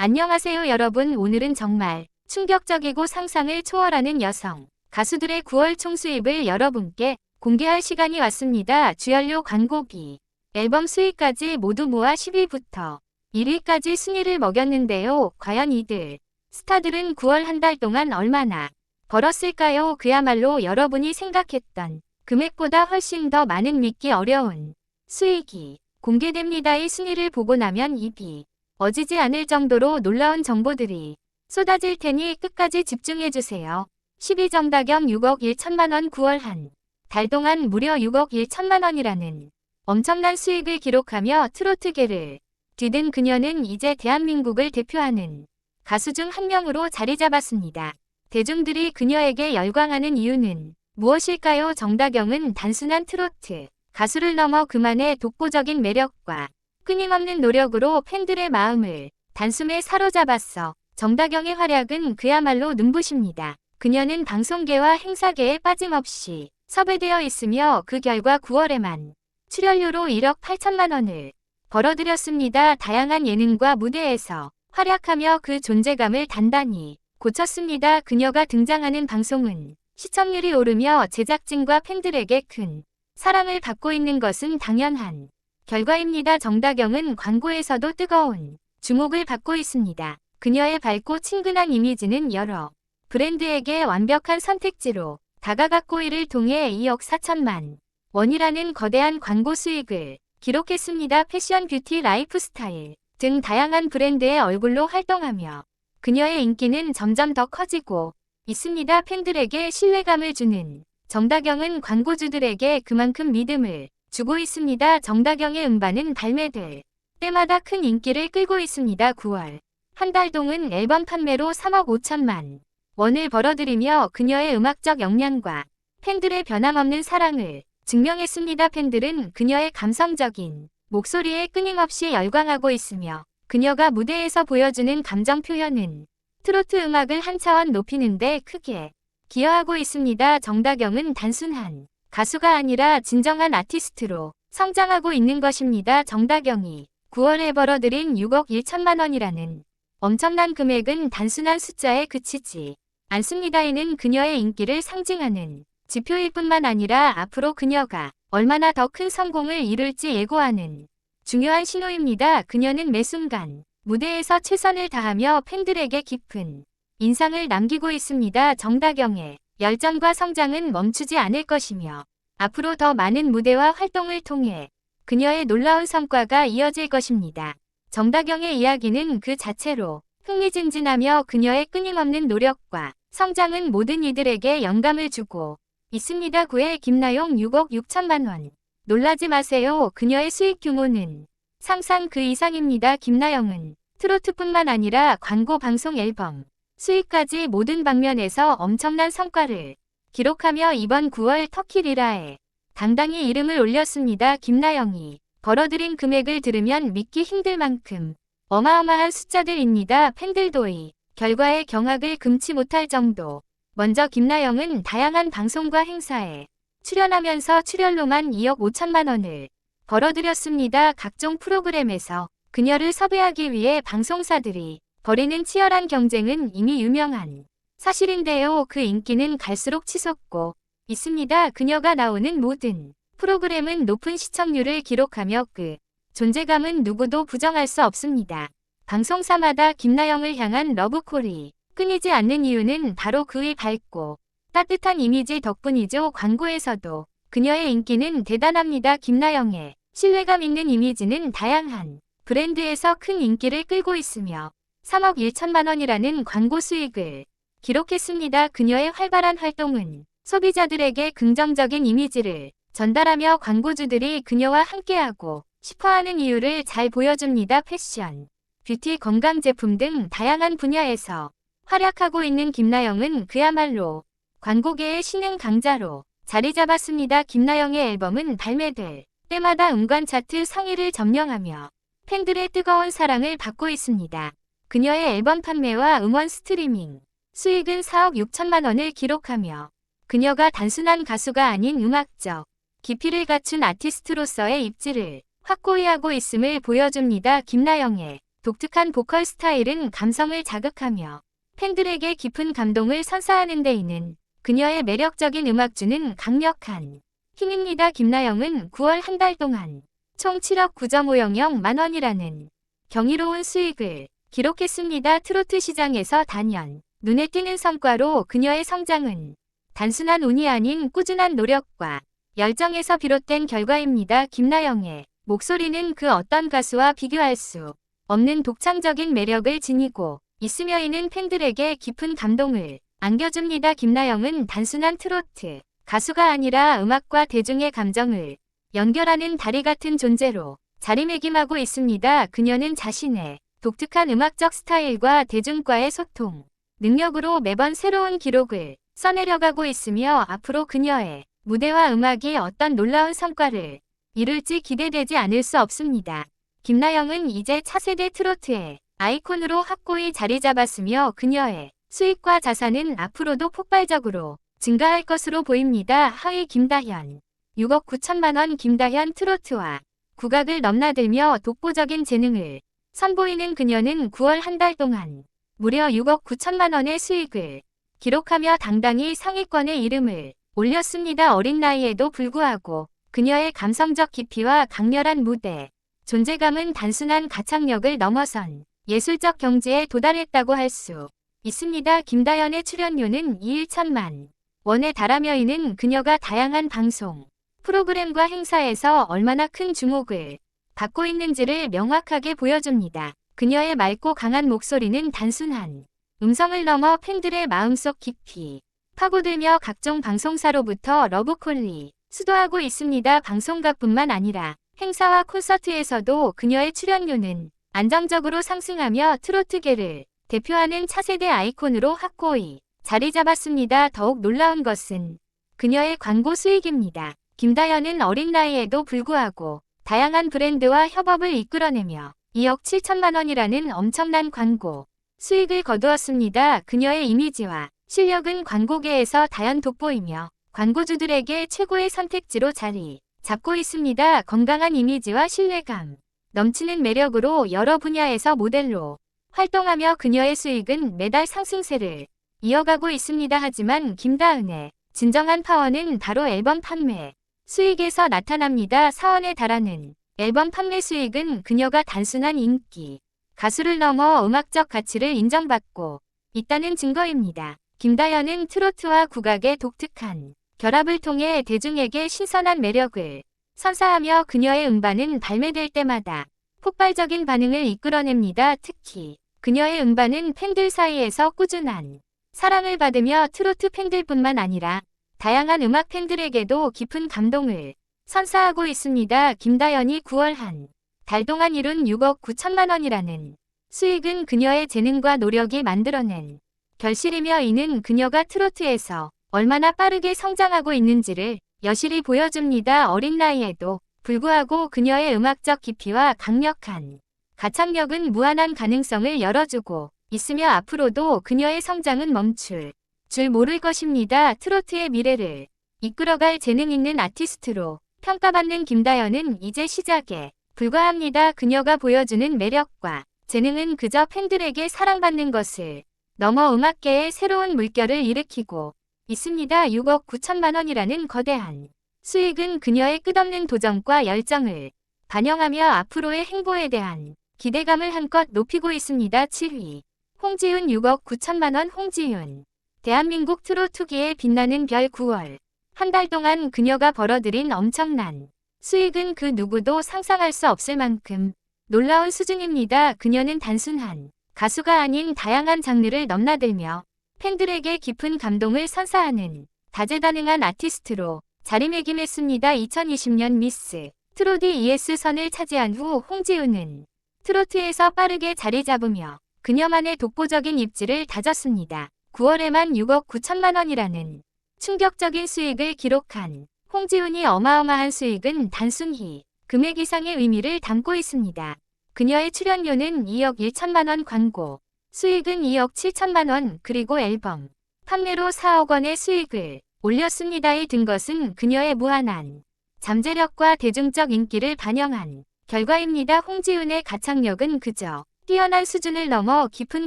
안녕하세요 여러분 오늘은 정말 충격적이고 상상을 초월하는 여성 가수들의 9월 총수입을 여러분께 공개할 시간이 왔습니다. 주연료 광고비 앨범 수익까지 모두 모아 10위부터 1위까지 순위를 먹였는데요. 과연 이들 스타들은 9월 한 달 동안 얼마나 벌었을까요? 그야말로 여러분이 생각했던 금액보다 훨씬 더 많은 믿기 어려운 수익이 공개됩니다. 이 순위를 보고 나면 입이 어지지 않을 정도로 놀라운 정보들이 쏟아질 테니 끝까지 집중해주세요. 12 정다경 6억 1천만 원 9월 한 달 동안 무려 6억 1천만 원이라는 엄청난 수익을 기록하며 트로트계를 뒤든 그녀는 이제 대한민국을 대표하는 가수 중 한 명으로 자리 잡았습니다. 대중들이 그녀에게 열광하는 이유는 무엇일까요? 정다경은 단순한 트로트 가수를 넘어 그만의 독보적인 매력과 끊임없는 노력으로 팬들의 마음을 단숨에 사로잡았어. 정다경의 활약은 그야말로 눈부십니다. 그녀는 방송계와 행사계에 빠짐없이 섭외되어 있으며 그 결과 9월에만 출연료로 1억 8천만 원을 벌어들였습니다. 다양한 예능과 무대에서 활약하며 그 존재감을 단단히 고쳤습니다. 그녀가 등장하는 방송은 시청률이 오르며 제작진과 팬들에게 큰 사랑을 받고 있는 것은 당연한 결과입니다. 정다경은 광고에서도 뜨거운 주목을 받고 있습니다. 그녀의 밝고 친근한 이미지는 여러 브랜드에게 완벽한 선택지로 다가갔고 이를 통해 2억 4천만 원이라는 거대한 광고 수익을 기록했습니다. 패션, 뷰티, 라이프스타일 등 다양한 브랜드의 얼굴로 활동하며 그녀의 인기는 점점 더 커지고 있습니다. 팬들에게 신뢰감을 주는 정다경은 광고주들에게 그만큼 믿음을 주고 있습니다. 정다경의 음반은 발매될 때마다 큰 인기를 끌고 있습니다. 9월 한 달 동안 앨범 판매로 3억 5천만 원을 벌어들이며 그녀의 음악적 역량과 팬들의 변함없는 사랑을 증명했습니다. 팬들은 그녀의 감성적인 목소리에 끊임없이 열광하고 있으며 그녀가 무대에서 보여주는 감정 표현은 트로트 음악을 한 차원 높이는데 크게 기여하고 있습니다. 정다경은 단순한 가수가 아니라 진정한 아티스트로 성장하고 있는 것입니다. 정다경이 9월에 벌어들인 6억 1천만 원이라는 엄청난 금액은 단순한 숫자에 그치지 않습니다. 이는 그녀의 인기를 상징하는 지표일 뿐만 아니라 앞으로 그녀가 얼마나 더 큰 성공을 이룰지 예고하는 중요한 신호입니다. 그녀는 매 순간 무대에서 최선을 다하며 팬들에게 깊은 인상을 남기고 있습니다. 정다경의 열정과 성장은 멈추지 않을 것이며 앞으로 더 많은 무대와 활동을 통해 그녀의 놀라운 성과가 이어질 것입니다. 정다경의 이야기는 그 자체로 흥미진진하며 그녀의 끊임없는 노력과 성장은 모든 이들에게 영감을 주고 있습니다. 9회 김나용 6억 6천만 원. 놀라지 마세요. 그녀의 수익 규모는 상상 그 이상입니다. 김나영은 트로트뿐만 아니라 광고 방송 앨범 수익까지 모든 방면에서 엄청난 성과를 기록하며 이번 9월 터키 리라에 당당히 이름을 올렸습니다. 김나영이 벌어들인 금액을 들으면 믿기 힘들 만큼 어마어마한 숫자들입니다. 팬들도이 결과에 경악을 금치 못할 정도. 먼저 김나영은 다양한 방송과 행사에 출연하면서 출연료만 2억 5천만 원을 벌어들였습니다. 각종 프로그램에서 그녀를 섭외하기 위해 방송사들이 벌이는 치열한 경쟁은 이미 유명한 사실인데요. 그 인기는 갈수록 치솟고 있습니다. 그녀가 나오는 모든 프로그램은 높은 시청률을 기록하며 그 존재감은 누구도 부정할 수 없습니다. 방송사마다 김나영을 향한 러브콜이 끊이지 않는 이유는 바로 그의 밝고 따뜻한 이미지 덕분이죠. 광고에서도 그녀의 인기는 대단합니다. 김나영의 신뢰감 있는 이미지는 다양한 브랜드에서 큰 인기를 끌고 있으며 3억 1천만 원이라는 광고 수익을 기록했습니다. 그녀의 활발한 활동은 소비자들에게 긍정적인 이미지를 전달하며 광고주들이 그녀와 함께하고 싶어하는 이유를 잘 보여줍니다. 패션, 뷰티, 건강 제품 등 다양한 분야에서 활약하고 있는 김나영은 그야말로 광고계의 신흥 강자로 자리 잡았습니다. 김나영의 앨범은 발매될 때마다 음관 차트 상위를 점령하며 팬들의 뜨거운 사랑을 받고 있습니다. 그녀의 앨범 판매와 음원 스트리밍 수익은 4억 6천만 원을 기록하며 그녀가 단순한 가수가 아닌 음악적 깊이를 갖춘 아티스트로서의 입지를 확고히 하고 있음을 보여줍니다. 김나영의 독특한 보컬 스타일은 감성을 자극하며 팬들에게 깊은 감동을 선사하는 데 있는 그녀의 매력적인 음악주는 강력한 힘입니다. 김나영은 9월 한 달 동안 총 7억 9.500만 원이라는 경이로운 수익을 기록했습니다. 트로트 시장에서 단연 눈에 띄는 성과로 그녀의 성장은 단순한 운이 아닌 꾸준한 노력과 열정에서 비롯된 결과입니다. 김나영의 목소리는 그 어떤 가수와 비교할 수 없는 독창적인 매력을 지니고 있으며 이는 팬들에게 깊은 감동을 안겨줍니다. 김나영은 단순한 트로트 가수가 아니라 음악과 대중의 감정을 연결하는 다리 같은 존재로 자리매김하고 있습니다. 그녀는 자신의 독특한 음악적 스타일과 대중과의 소통, 능력으로 매번 새로운 기록을 써내려가고 있으며 앞으로 그녀의 무대와 음악이 어떤 놀라운 성과를 이룰지 기대되지 않을 수 없습니다. 김나영은 이제 차세대 트로트의 아이콘으로 확고히 자리 잡았으며 그녀의 수익과 자산은 앞으로도 폭발적으로 증가할 것으로 보입니다. 하위 김다현 6억 9천만 원 김다현 트로트와 국악을 넘나들며 독보적인 재능을 선보이는 그녀는 9월 한 달 동안 무려 6억 9천만 원의 수익을 기록하며 당당히 상위권의 이름을 올렸습니다. 어린 나이에도 불구하고 그녀의 감성적 깊이와 강렬한 무대, 존재감은 단순한 가창력을 넘어선 예술적 경지에 도달했다고 할 수 있습니다. 김다연의 출연료는 2일 천만 원에 달하며 이는 그녀가 다양한 방송, 프로그램과 행사에서 얼마나 큰 주목을 받고 있는지를 명확하게 보여줍니다. 그녀의 맑고 강한 목소리는 단순한 음성을 넘어 팬들의 마음속 깊이 파고들며 각종 방송사로부터 러브콜리 수도하고 있습니다. 방송각뿐만 아니라 행사와 콘서트에서도 그녀의 출연료는 안정적으로 상승하며 트로트계를 대표하는 차세대 아이콘으로 확고히 자리 잡았습니다. 더욱 놀라운 것은 그녀의 광고 수익입니다. 김다현은 어린 나이에도 불구하고 다양한 브랜드와 협업을 이끌어내며 2억 7천만 원이라는 엄청난 광고 수익을 거두었습니다. 그녀의 이미지와 실력은 광고계에서 다연 돋보이며 광고주들에게 최고의 선택지로 자리 잡고 있습니다. 건강한 이미지와 신뢰감 넘치는 매력으로 여러 분야에서 모델로 활동하며 그녀의 수익은 매달 상승세를 이어가고 있습니다. 하지만 김다은의 진정한 파워는 바로 앨범 판매 수익에서 나타납니다. 사원에 달하는 앨범 판매 수익은 그녀가 단순한 인기, 가수를 넘어 음악적 가치를 인정받고 있다는 증거입니다. 김다연은 트로트와 국악의 독특한 결합을 통해 대중에게 신선한 매력을 선사하며 그녀의 음반은 발매될 때마다 폭발적인 반응을 이끌어냅니다. 특히 그녀의 음반은 팬들 사이에서 꾸준한 사랑을 받으며 트로트 팬들뿐만 아니라 다양한 음악 팬들에게도 깊은 감동을 선사하고 있습니다. 김다연이 9월 한 달 동안 이룬 6억 9천만 원이라는 수익은 그녀의 재능과 노력이 만들어낸 결실이며 이는 그녀가 트로트에서 얼마나 빠르게 성장하고 있는지를 여실히 보여줍니다. 어린 나이에도 불구하고 그녀의 음악적 깊이와 강력한 가창력은 무한한 가능성을 열어주고 있으며 앞으로도 그녀의 성장은 멈출 줄 모를 것입니다. 트로트의 미래를 이끌어갈 재능 있는 아티스트로 평가받는 김다연은 이제 시작에 불과합니다. 그녀가 보여주는 매력과 재능은 그저 팬들에게 사랑받는 것을 넘어 음악계에 새로운 물결을 일으키고 있습니다. 6억 9천만 원이라는 거대한 수익은 그녀의 끝없는 도전과 열정을 반영하며 앞으로의 행보에 대한 기대감을 한껏 높이고 있습니다. 7위 홍지윤 6억 9천만 원 홍지윤 대한민국 트로트계의 빛나는 별 9월 한 달 동안 그녀가 벌어들인 엄청난 수익은 그 누구도 상상할 수 없을 만큼 놀라운 수준입니다. 그녀는 단순한 가수가 아닌 다양한 장르를 넘나들며 팬들에게 깊은 감동을 선사하는 다재다능한 아티스트로 자리매김했습니다. 2020년 미스 트로디 ES 선을 차지한 후 홍지우는 트로트에서 빠르게 자리 잡으며 그녀만의 독보적인 입지를 다졌습니다. 9월에만 6억 9천만 원이라는 충격적인 수익을 기록한 홍지훈이 어마어마한 수익은 단순히 금액 이상의 의미를 담고 있습니다. 그녀의 출연료는 2억 1천만 원 광고, 수익은 2억 7천만 원 그리고 앨범 판매로 4억 원의 수익을 올렸습니다. 이든 것은 그녀의 무한한 잠재력과 대중적 인기를 반영한 결과입니다. 홍지훈의 가창력은 그저 뛰어난 수준을 넘어 깊은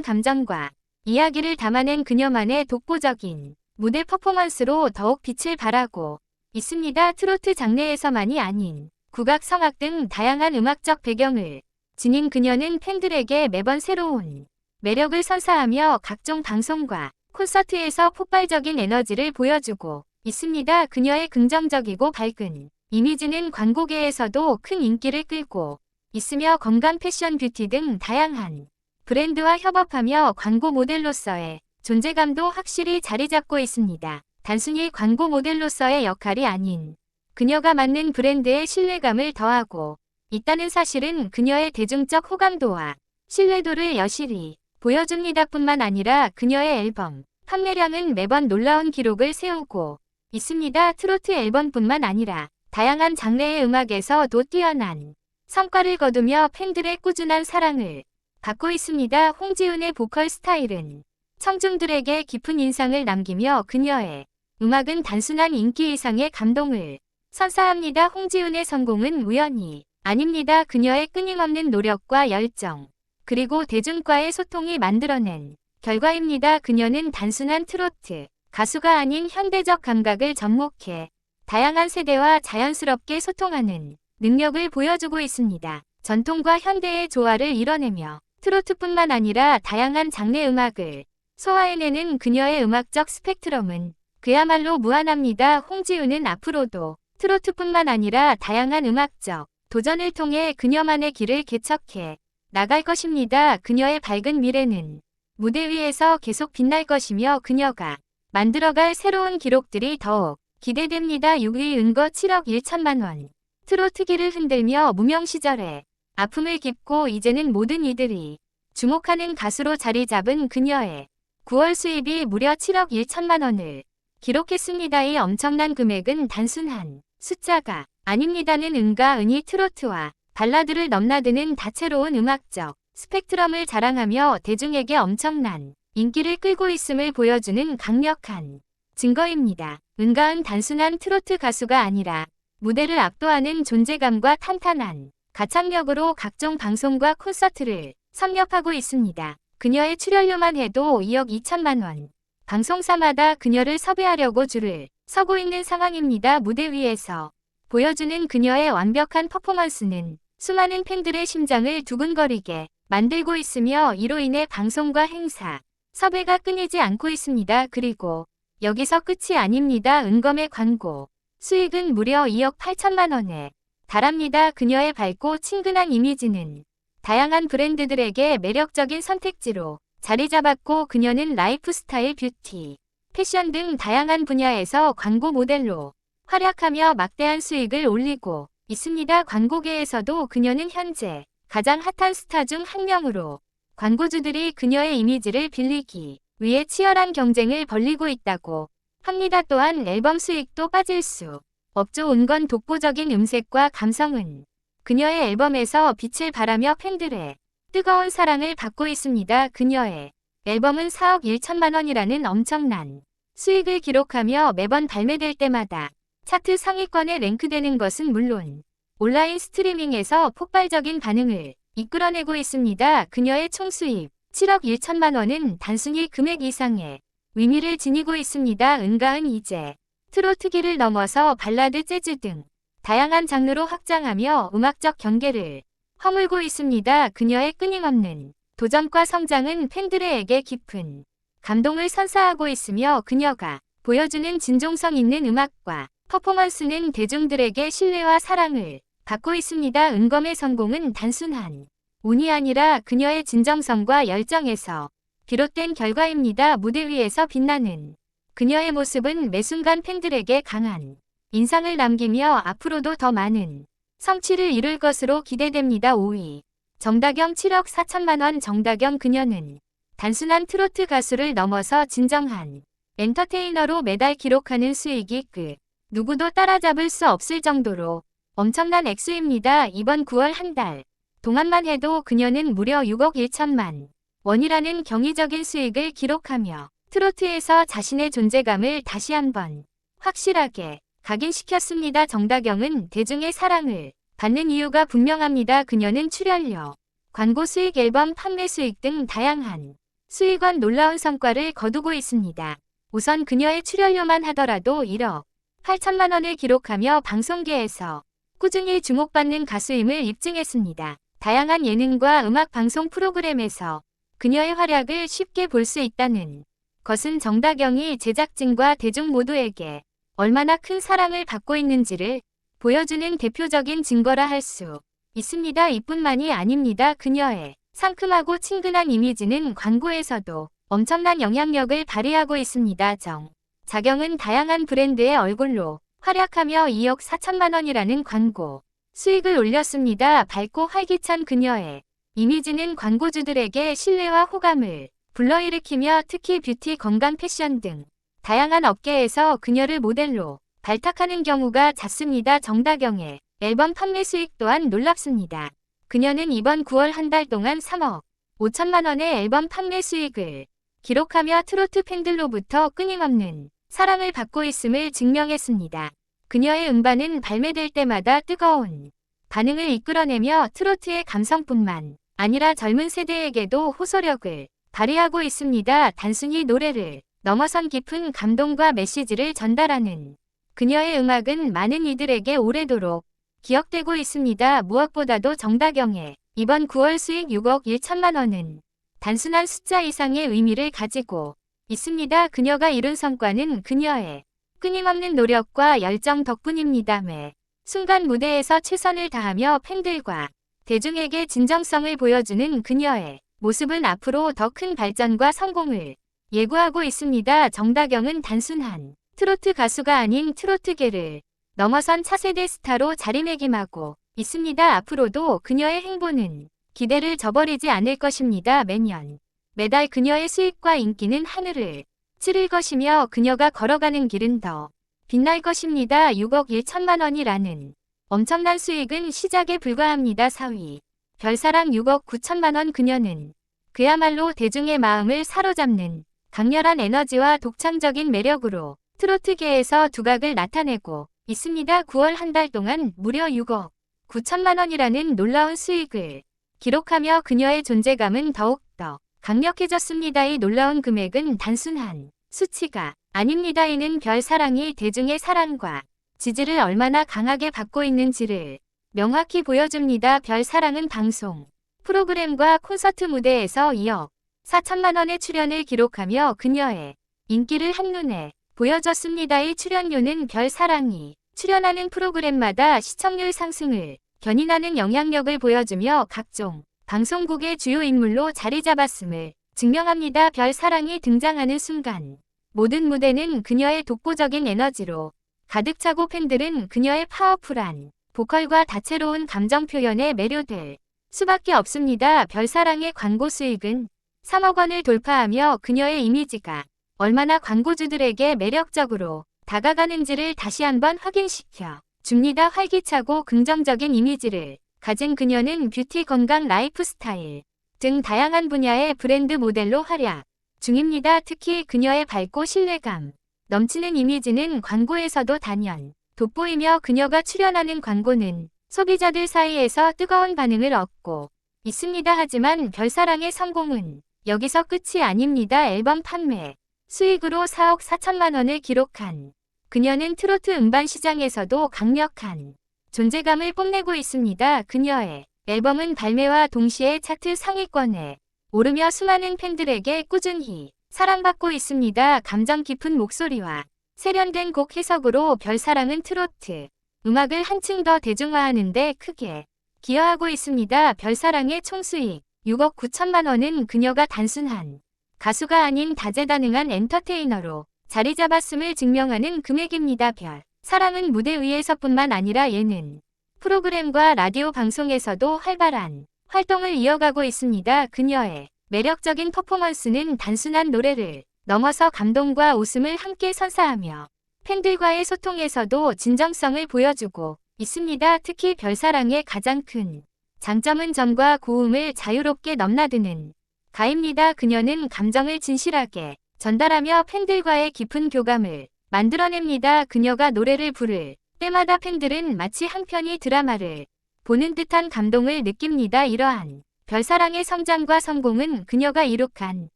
감정과 이야기를 담아낸 그녀만의 독보적인 무대 퍼포먼스로 더욱 빛을 발하고 있습니다. 트로트 장르에서만이 아닌 국악, 성악 등 다양한 음악적 배경을 지닌 그녀는 팬들에게 매번 새로운 매력을 선사하며 각종 방송과 콘서트에서 폭발적인 에너지를 보여주고 있습니다. 그녀의 긍정적이고 밝은 이미지는 광고계에서도 큰 인기를 끌고 있으며 건강 패션 뷰티 등 다양한 브랜드와 협업하며 광고 모델로서의 존재감도 확실히 자리 잡고 있습니다. 단순히 광고 모델로서의 역할이 아닌 그녀가 맞는 브랜드의 신뢰감을 더하고 있다는 사실은 그녀의 대중적 호감도와 신뢰도를 여실히 보여줍니다. 뿐만 아니라 그녀의 앨범 판매량은 매번 놀라운 기록을 세우고 있습니다. 트로트 앨범뿐만 아니라 다양한 장르의 음악에서 도 뛰어난 성과를 거두며 팬들의 꾸준한 사랑을 받고 있습니다. 홍지훈의 보컬 스타일은 청중들에게 깊은 인상을 남기며 그녀의 음악은 단순한 인기 이상의 감동을 선사합니다. 홍지훈의 성공은 우연이 아닙니다. 그녀의 끊임없는 노력과 열정, 그리고 대중과의 소통이 만들어낸 결과입니다. 그녀는 단순한 트로트 가수가 아닌 현대적 감각을 접목해 다양한 세대와 자연스럽게 소통하는 능력을 보여주고 있습니다. 전통과 현대의 조화를 이뤄내며 트로트뿐만 아니라 다양한 장르 음악을 소화해내는 그녀의 음악적 스펙트럼은 그야말로 무한합니다. 홍지우는 앞으로도 트로트뿐만 아니라 다양한 음악적 도전을 통해 그녀만의 길을 개척해 나갈 것입니다. 그녀의 밝은 미래는 무대 위에서 계속 빛날 것이며 그녀가 만들어갈 새로운 기록들이 더욱 기대됩니다. 6위 은거 7억 1천만 원. 트로트기를 흔들며 무명 시절에 아픔을 깁고 이제는 모든 이들이 주목하는 가수로 자리 잡은 그녀의 9월 수입이 무려 7억 1천만 원을 기록했습니다. 이 엄청난 금액은 단순한 숫자가 아닙니다는 은가 은이 트로트와 발라드를 넘나드는 다채로운 음악적 스펙트럼을 자랑하며 대중에게 엄청난 인기를 끌고 있음을 보여주는 강력한 증거입니다. 은가은 단순한 트로트 가수가 아니라 무대를 압도하는 존재감과 탄탄한 가창력으로 각종 방송과 콘서트를 섭렵하고 있습니다. 그녀의 출연료만 해도 2억 2천만 원. 방송사마다 그녀를 섭외하려고 줄을 서고 있는 상황입니다. 무대 위에서 보여주는 그녀의 완벽한 퍼포먼스는 수많은 팬들의 심장을 두근거리게 만들고 있으며 이로 인해 방송과 행사, 섭외가 끊이지 않고 있습니다. 그리고 여기서 끝이 아닙니다. 은검의 광고. 수익은 무려 2억 8천만 원에 달합니다. 그녀의 밝고 친근한 이미지는 다양한 브랜드들에게 매력적인 선택지로 자리 잡았고 그녀는 라이프스타일 뷰티, 패션 등 다양한 분야에서 광고 모델로 활약하며 막대한 수익을 올리고 있습니다. 광고계에서도 그녀는 현재 가장 핫한 스타 중 한 명으로 광고주들이 그녀의 이미지를 빌리기 위해 치열한 경쟁을 벌리고 있다고 합니다. 또한 앨범 수익도 빠질 수 없죠. 은건 독보적인 음색과 감성은 그녀의 앨범에서 빛을 발하며 팬들의 뜨거운 사랑을 받고 있습니다. 그녀의 앨범은 4억 1천만 원이라는 엄청난 수익을 기록하며 매번 발매될 때마다 차트 상위권에 랭크되는 것은 물론 온라인 스트리밍에서 폭발적인 반응을 이끌어내고 있습니다. 그녀의 총 수입 7억 1천만 원은 단순히 금액 이상의 의미를 지니고 있습니다. 은가은 이제 트로트기를 넘어서 발라드, 재즈 등 다양한 장르로 확장하며 음악적 경계를 허물고 있습니다. 그녀의 끊임없는 도전과 성장은 팬들에게 깊은 감동을 선사하고 있으며 그녀가 보여주는 진정성 있는 음악과 퍼포먼스는 대중들에게 신뢰와 사랑을 받고 있습니다. 은검의 성공은 단순한 운이 아니라 그녀의 진정성과 열정에서 비롯된 결과입니다. 무대 위에서 빛나는 그녀의 모습은 매 순간 팬들에게 강한 인상을 남기며 앞으로도 더 많은 성취를 이룰 것으로 기대됩니다. 5위 정다경 7억 4천만 원 정다경 그녀는 단순한 트로트 가수를 넘어서 진정한 엔터테이너로 매달 기록하는 수익이 그 누구도 따라잡을 수 없을 정도로 엄청난 액수입니다. 이번 9월 한 달 동안만 해도 그녀는 무려 6억 1천만 원이라는 경이적인 수익을 기록하며 트로트에서 자신의 존재감을 다시 한번 확실하게 각인시켰습니다. 정다경은 대중의 사랑을 받는 이유가 분명합니다. 그녀는 출연료, 광고 수익 앨범 판매 수익 등 다양한 수익원 놀라운 성과를 거두고 있습니다. 우선 그녀의 출연료만 하더라도 1억 8천만 원을 기록하며 방송계에서 꾸준히 주목받는 가수임을 입증했습니다. 다양한 예능과 음악 방송 프로그램에서 그녀의 활약을 쉽게 볼 수 있다는 것은 정다경이 제작진과 대중 모두에게 얼마나 큰 사랑을 받고 있는지를 보여주는 대표적인 증거라 할 수 있습니다. 이뿐만이 아닙니다. 그녀의 상큼하고 친근한 이미지는 광고에서도 엄청난 영향력을 발휘하고 있습니다. 정. 자경은 다양한 브랜드의 얼굴로 활약하며 2억 4천만 원이라는 광고 수익을 올렸습니다. 밝고 활기찬 그녀의 이미지는 광고주들에게 신뢰와 호감을 불러일으키며 특히 뷰티, 건강, 패션 등 다양한 업계에서 그녀를 모델로 발탁하는 경우가 잦습니다. 정다경의 앨범 판매 수익 또한 놀랍습니다. 그녀는 이번 9월 한 달 동안 3억 5천만 원의 앨범 판매 수익을 기록하며 트로트 팬들로부터 끊임없는 사랑을 받고 있음을 증명했습니다. 그녀의 음반은 발매될 때마다 뜨거운 반응을 이끌어내며 트로트의 감성뿐만 아니라 젊은 세대에게도 호소력을 발휘하고 있습니다. 단순히 노래를 넘어선 깊은 감동과 메시지를 전달하는 그녀의 음악은 많은 이들에게 오래도록 기억되고 있습니다. 무엇보다도 정다경의 이번 9월 수익 6억 1천만 원은 단순한 숫자 이상의 의미를 가지고 있습니다. 그녀가 이룬 성과는 그녀의 끊임없는 노력과 열정 덕분입니다. 매 순간 무대에서 최선을 다하며 팬들과 대중에게 진정성을 보여주는 그녀의 모습은 앞으로 더 큰 발전과 성공을 예고하고 있습니다. 정다경은 단순한 트로트 가수가 아닌 트로트계를 넘어선 차세대 스타로 자리매김하고 있습니다. 앞으로도 그녀의 행보는 기대를 저버리지 않을 것입니다. 매년 매달 그녀의 수익과 인기는 하늘을 찌를 것이며 그녀가 걸어가는 길은 더 빛날 것입니다. 6억 1천만 원이라는 엄청난 수익은 시작에 불과합니다. 4위 별사랑 6억 9천만 원 그녀는 그야말로 대중의 마음을 사로잡는 강렬한 에너지와 독창적인 매력으로 트로트계에서 두각을 나타내고 있습니다. 9월 한 달 동안 무려 6억 9천만 원이라는 놀라운 수익을 기록하며 그녀의 존재감은 더욱더 강력해졌습니다. 이 놀라운 금액은 단순한 수치가 아닙니다. 이는 별 사랑이 대중의 사랑과 지지를 얼마나 강하게 받고 있는지를 명확히 보여줍니다. 별 사랑은 방송, 프로그램과 콘서트 무대에서 2억 4천만 원의 출연을 기록하며 그녀의 인기를 한눈에 보여줬습니다. 이 출연료는 별 사랑이 출연하는 프로그램마다 시청률 상승을 견인하는 영향력을 보여주며 각종 방송국의 주요 인물로 자리 잡았음을 증명합니다. 별 사랑이 등장하는 순간 모든 무대는 그녀의 독보적인 에너지로 가득 차고 팬들은 그녀의 파워풀한 보컬과 다채로운 감정 표현에 매료될 수밖에 없습니다. 별사랑의 광고 수익은 3억 원을 돌파하며 그녀의 이미지가 얼마나 광고주들에게 매력적으로 다가가는지를 다시 한번 확인시켜 줍니다. 활기차고 긍정적인 이미지를 가진 그녀는 뷰티 건강 라이프 스타일 등 다양한 분야의 브랜드 모델로 활약 중입니다. 특히 그녀의 밝고 신뢰감 넘치는 이미지는 광고에서도 단연 돋보이며 그녀가 출연하는 광고는 소비자들 사이에서 뜨거운 반응을 얻고 있습니다. 하지만 별사랑의 성공은 여기서 끝이 아닙니다. 앨범 판매 수익으로 4억 4천만 원을 기록한 그녀는 트로트 음반 시장에서도 강력한 존재감을 뽐내고 있습니다. 그녀의 앨범은 발매와 동시에 차트 상위권에 오르며 수많은 팬들에게 꾸준히 사랑받고 있습니다. 감정 깊은 목소리와 세련된 곡 해석으로 별사랑은 트로트 음악을 한층 더 대중화하는 데 크게 기여하고 있습니다. 별사랑의 총수익 6억 9천만 원은 그녀가 단순한 가수가 아닌 다재다능한 엔터테이너로 자리 잡았음을 증명하는 금액입니다. 별. 사랑은 무대 위에서뿐만 아니라 예능, 프로그램과 라디오 방송에서도 활발한 활동을 이어가고 있습니다. 그녀의 매력적인 퍼포먼스는 단순한 노래를 넘어서 감동과 웃음을 함께 선사하며 팬들과의 소통에서도 진정성을 보여주고 있습니다. 특히 별사랑의 가장 큰 장점은 전과 고음을 자유롭게 넘나드는 가입니다. 그녀는 감정을 진실하게 전달하며 팬들과의 깊은 교감을 만들어냅니다. 그녀가 노래를 부를 때마다 팬들은 마치 한 편의 드라마를 보는 듯한 감동을 느낍니다. 이러한 별사랑의 성장과 성공은 그녀가 이룩한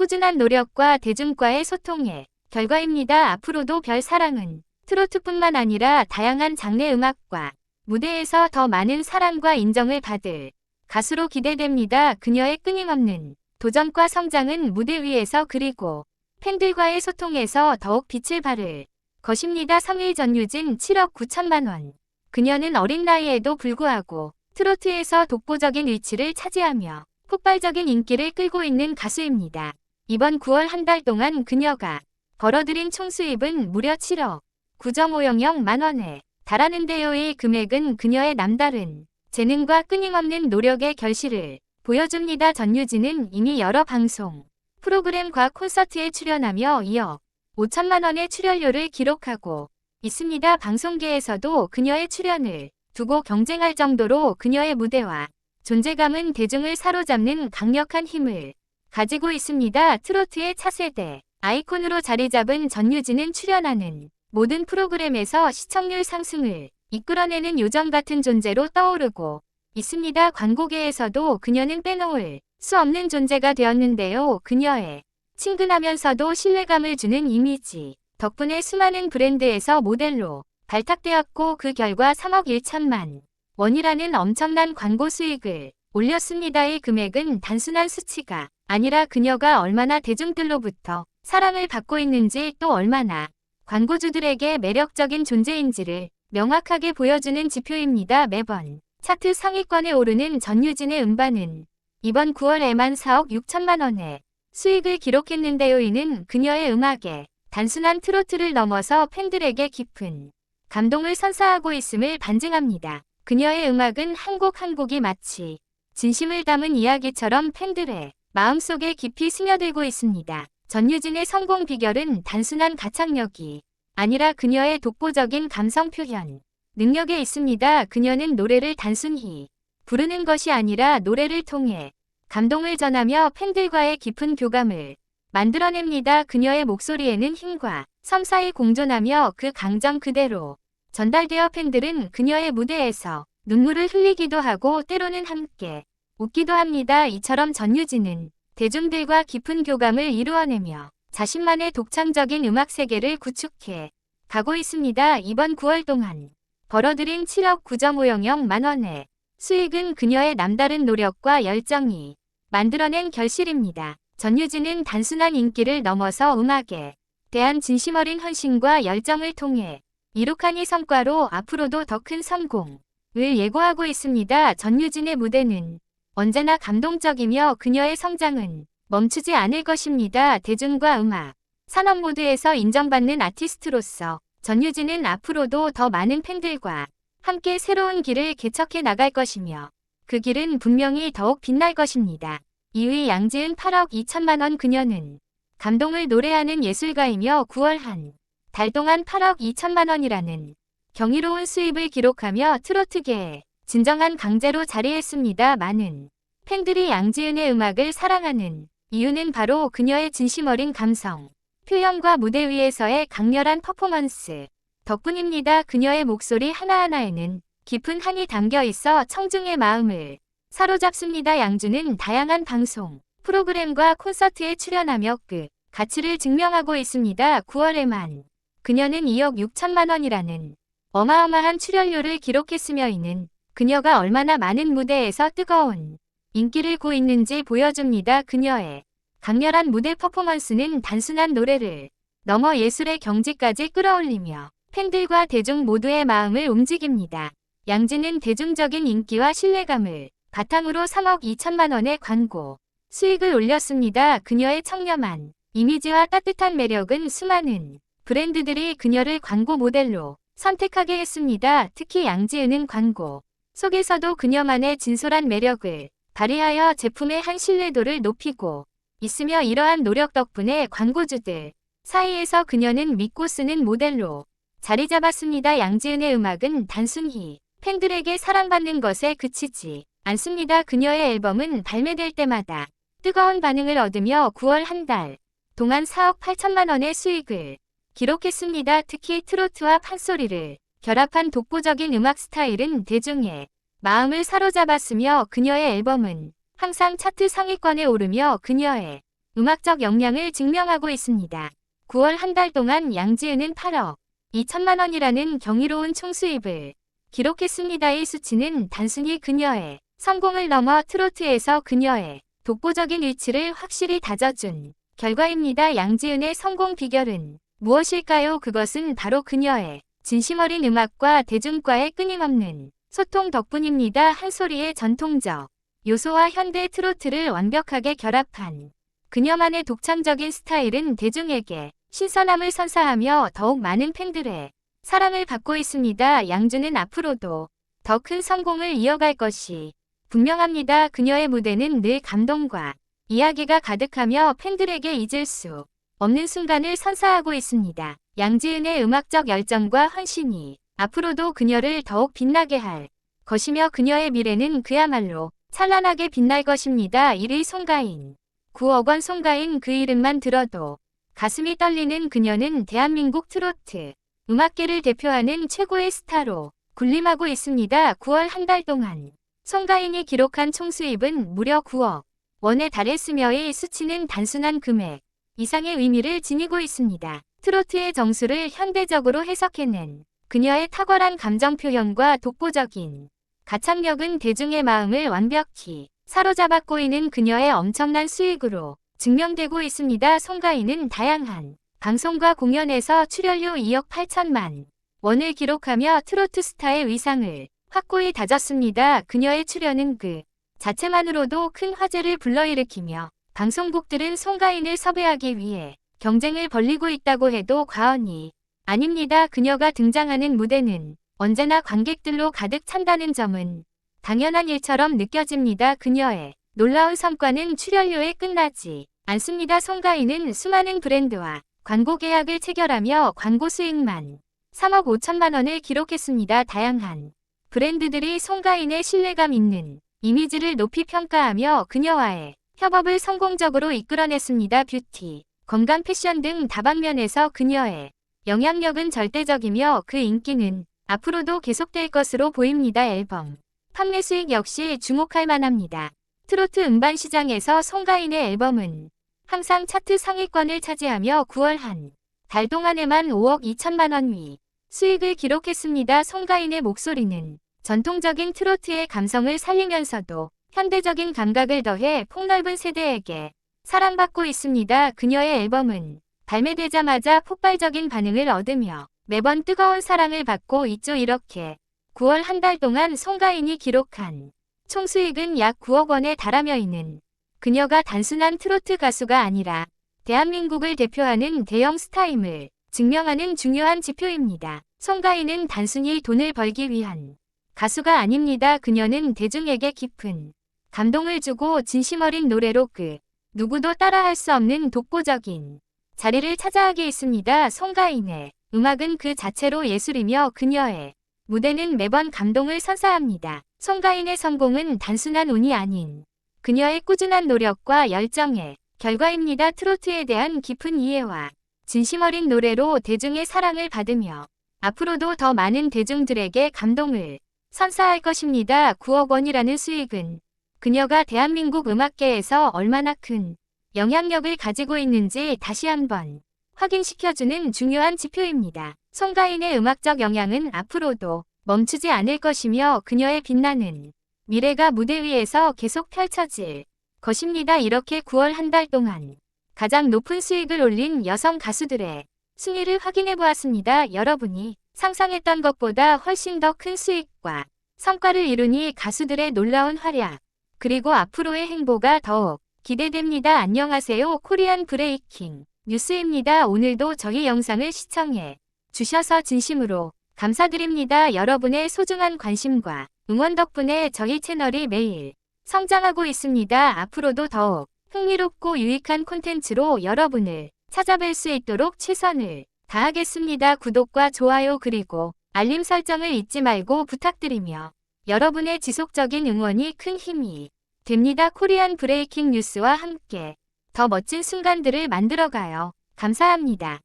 꾸준한 노력과 대중과의 소통의 결과입니다. 앞으로도 별 사랑은 트로트뿐만 아니라 다양한 장르 음악과 무대에서 더 많은 사랑과 인정을 받을 가수로 기대됩니다. 그녀의 끊임없는 도전과 성장은 무대 위에서 그리고 팬들과의 소통에서 더욱 빛을 발을 것입니다. 성일 전유진 7억 9천만 원. 그녀는 어린 나이에도 불구하고 트로트에서 독보적인 위치를 차지하며 폭발적인 인기를 끌고 있는 가수입니다. 이번 9월 한 달 동안 그녀가 벌어들인 총 수입은 무려 7억 9.500 만 원에 달하는데요. 이 금액은 그녀의 남다른 재능과 끊임없는 노력의 결실을 보여줍니다. 전유진은 이미 여러 방송, 프로그램과 콘서트에 출연하며 2억 5천만 원의 출연료를 기록하고 있습니다. 방송계에서도 그녀의 출연을 두고 경쟁할 정도로 그녀의 무대와 존재감은 대중을 사로잡는 강력한 힘을 가지고 있습니다. 트로트의 차세대 아이콘으로 자리 잡은 전유진은 출연하는 모든 프로그램에서 시청률 상승을 이끌어내는 요정 같은 존재로 떠오르고 있습니다. 광고계에서도 그녀는 빼놓을 수 없는 존재가 되었는데요. 그녀의 친근하면서도 신뢰감을 주는 이미지 덕분에 수많은 브랜드에서 모델로 발탁되었고 그 결과 3억 1천만 원이라는 엄청난 광고 수익을 올렸습니다. 이 금액은 단순한 수치가 아니라 그녀가 얼마나 대중들로부터 사랑을 받고 있는지 또 얼마나 광고주들에게 매력적인 존재인지를 명확하게 보여주는 지표입니다. 매번 차트 상위권에 오르는 전유진의 음반은 이번 9월에만 4억 6천만 원의 수익을 기록했는데요. 이는 그녀의 음악에 단순한 트로트를 넘어서 팬들에게 깊은 감동을 선사하고 있음을 반증합니다. 그녀의 음악은 한 곡 한 곡이 마치 진심을 담은 이야기처럼 팬들의 마음속에 깊이 스며들고 있습니다. 전유진의 성공 비결은 단순한 가창력이 아니라 그녀의 독보적인 감성 표현 능력에 있습니다. 그녀는 노래를 단순히 부르는 것이 아니라 노래를 통해 감동을 전하며 팬들과의 깊은 교감을 만들어냅니다. 그녀의 목소리에는 힘과 섬사히 공존하며 그 강정 그대로 전달되어 팬들은 그녀의 무대에서 눈물을 흘리기도 하고 때로는 함께 웃기도 합니다. 이처럼 전유진은 대중들과 깊은 교감을 이루어내며 자신만의 독창적인 음악 세계를 구축해 가고 있습니다. 이번 9월 동안 벌어들인 7억 9.500 만 원의 수익은 그녀의 남다른 노력과 열정이 만들어낸 결실입니다. 전유진은 단순한 인기를 넘어서 음악에 대한 진심 어린 헌신과 열정을 통해 이룩한 이 성과로 앞으로도 더 큰 성공을 예고하고 있습니다. 전유진의 무대는 언제나 감동적이며 그녀의 성장은 멈추지 않을 것입니다. 대중과 음악, 산업 모두에서 인정받는 아티스트로서 전유진은 앞으로도 더 많은 팬들과 함께 새로운 길을 개척해 나갈 것이며 그 길은 분명히 더욱 빛날 것입니다. 2위 양지은 8억 2천만 원 그녀는 감동을 노래하는 예술가이며 9월 한 달 동안 8억 2천만 원이라는 경이로운 수입을 기록하며 트로트계에 진정한 강제로 자리했습니다. 많은 팬들이 양지은의 음악을 사랑하는 이유는 바로 그녀의 진심 어린 감성, 표현과 무대 위에서의 강렬한 퍼포먼스 덕분입니다. 그녀의 목소리 하나하나에는 깊은 한이 담겨 있어 청중의 마음을 사로잡습니다. 양주는 다양한 방송, 프로그램과 콘서트에 출연하며 그 가치를 증명하고 있습니다. 9월에만 그녀는 2억 6천만 원이라는 어마어마한 출연료를 기록했으며 이는 그녀가 얼마나 많은 무대에서 뜨거운 인기를 고 있는지 보여줍니다. 그녀의 강렬한 무대 퍼포먼스는 단순한 노래를 넘어 예술의 경지까지 끌어올리며 팬들과 대중 모두의 마음을 움직입니다. 양지는 대중적인 인기와 신뢰감을 바탕으로 3억 2천만 원의 광고 수익을 올렸습니다. 그녀의 청렴한 이미지와 따뜻한 매력은 수많은 브랜드들이 그녀를 광고 모델로 선택하게 했습니다. 특히 양지은은 광고 속에서도 그녀만의 진솔한 매력을 발휘하여 제품의 한 신뢰도를 높이고 있으며 이러한 노력 덕분에 광고주들 사이에서 그녀는 믿고 쓰는 모델로 자리 잡았습니다. 양지은의 음악은 단순히 팬들에게 사랑받는 것에 그치지 않습니다. 그녀의 앨범은 발매될 때마다 뜨거운 반응을 얻으며 9월 한 달 동안 4억 8천만 원의 수익을 기록했습니다. 특히 트로트와 판소리를 결합한 독보적인 음악 스타일은 대중의 마음을 사로잡았으며 그녀의 앨범은 항상 차트 상위권에 오르며 그녀의 음악적 역량을 증명하고 있습니다. 9월 한 달 동안 양지은은 8억 2천만 원이라는 경이로운 총수입을 기록했습니다. 이 수치는 단순히 그녀의 성공을 넘어 트로트에서 그녀의 독보적인 위치를 확실히 다져준 결과입니다. 양지은의 성공 비결은 무엇일까요? 그것은 바로 그녀의 진심 어린 음악과 대중과의 끊임없는 소통 덕분입니다. 한 소리의 전통적 요소와 현대 트로트를 완벽하게 결합한 그녀만의 독창적인 스타일은 대중에게 신선함을 선사하며 더욱 많은 팬들의 사랑을 받고 있습니다. 양주는 앞으로도 더 큰 성공을 이어갈 것이 분명합니다. 그녀의 무대는 늘 감동과 이야기가 가득하며 팬들에게 잊을 수 없는 순간을 선사하고 있습니다. 양지은의 음악적 열정과 헌신이 앞으로도 그녀를 더욱 빛나게 할 것이며 그녀의 미래는 그야말로 찬란하게 빛날 것입니다. 1위 송가인 9억 원 송가인 그 이름만 들어도 가슴이 떨리는 그녀는 대한민국 트로트 음악계를 대표하는 최고의 스타로 군림하고 있습니다. 9월 한 달 동안 송가인이 기록한 총수입은 무려 9억 원에 달했으며 이 수치는 단순한 금액 이상의 의미를 지니고 있습니다. 트로트의 정수를 현대적으로 해석해낸 그녀의 탁월한 감정 표현과 독보적인 가창력은 대중의 마음을 완벽히 사로잡았고 있는 그녀의 엄청난 수익으로 증명되고 있습니다. 송가인은 다양한 방송과 공연에서 출연료 2억 8천만 원을 기록하며 트로트 스타의 위상을 확고히 다졌습니다. 그녀의 출연은 그 자체만으로도 큰 화제를 불러일으키며 방송국들은 송가인을 섭외하기 위해 경쟁을 벌리고 있다고 해도 과언이 아닙니다. 그녀가 등장하는 무대는 언제나 관객들로 가득 찬다는 점은 당연한 일처럼 느껴집니다. 그녀의 놀라운 성과는 출연료에 끝나지 않습니다. 송가인은 수많은 브랜드와 광고 계약을 체결하며 광고 수익만 3억 5천만 원을 기록했습니다. 다양한 브랜드들이 송가인의 신뢰감 있는 이미지를 높이 평가하며 그녀와의 협업을 성공적으로 이끌어냈습니다. 뷰티, 건강 패션 등 다방면에서 그녀의 영향력은 절대적이며 그 인기는 앞으로도 계속될 것으로 보입니다. 앨범 판매 수익 역시 주목할 만합니다. 트로트 음반 시장에서 송가인의 앨범은 항상 차트 상위권을 차지하며 9월 한 달 동안에만 5억 2천만 원 위 수익을 기록했습니다. 송가인의 목소리는 전통적인 트로트의 감성을 살리면서도 현대적인 감각을 더해 폭넓은 세대에게 사랑받고 있습니다. 그녀의 앨범은 발매되자마자 폭발적인 반응을 얻으며 매번 뜨거운 사랑을 받고 있죠. 이렇게 9월 한 달 동안 송가인이 기록한 총 수익은 약 9억 원에 달하며 있는 그녀가 단순한 트로트 가수가 아니라 대한민국을 대표하는 대형 스타임을 증명하는 중요한 지표입니다. 송가인은 단순히 돈을 벌기 위한 가수가 아닙니다. 그녀는 대중에게 깊은 감동을 주고 진심 어린 노래로 그 누구도 따라할 수 없는 독보적인 자리를 차지하게 있습니다. 송가인의 음악은 그 자체로 예술이며 그녀의 무대는 매번 감동을 선사합니다. 송가인의 성공은 단순한 운이 아닌 그녀의 꾸준한 노력과 열정의 결과입니다. 트로트에 대한 깊은 이해와 진심 어린 노래로 대중의 사랑을 받으며 앞으로도 더 많은 대중들에게 감동을 선사할 것입니다. 9억 원이라는 수익은 그녀가 대한민국 음악계에서 얼마나 큰 영향력을 가지고 있는지 다시 한번 확인시켜주는 중요한 지표입니다. 송가인의 음악적 영향은 앞으로도 멈추지 않을 것이며 그녀의 빛나는 미래가 무대 위에서 계속 펼쳐질 것입니다. 이렇게 9월 한 달 동안 가장 높은 수익을 올린 여성 가수들의 순위를 확인해 보았습니다. 여러분이 상상했던 것보다 훨씬 더 큰 수익과 성과를 이루니 가수들의 놀라운 활약, 그리고 앞으로의 행보가 더욱 기대됩니다. 안녕하세요. 코리안 브레이킹 뉴스입니다. 오늘도 저희 영상을 시청해 주셔서 진심으로 감사드립니다. 여러분의 소중한 관심과 응원 덕분에 저희 채널이 매일 성장하고 있습니다. 앞으로도 더욱 흥미롭고 유익한 콘텐츠로 여러분을 찾아뵐 수 있도록 최선을 다하겠습니다. 구독과 좋아요 그리고 알림 설정을 잊지 말고 부탁드리며 여러분의 지속적인 응원이 큰 힘이 됩니다. 코리안 브레이킹 뉴스와 함께 더 멋진 순간들을 만들어가요. 감사합니다.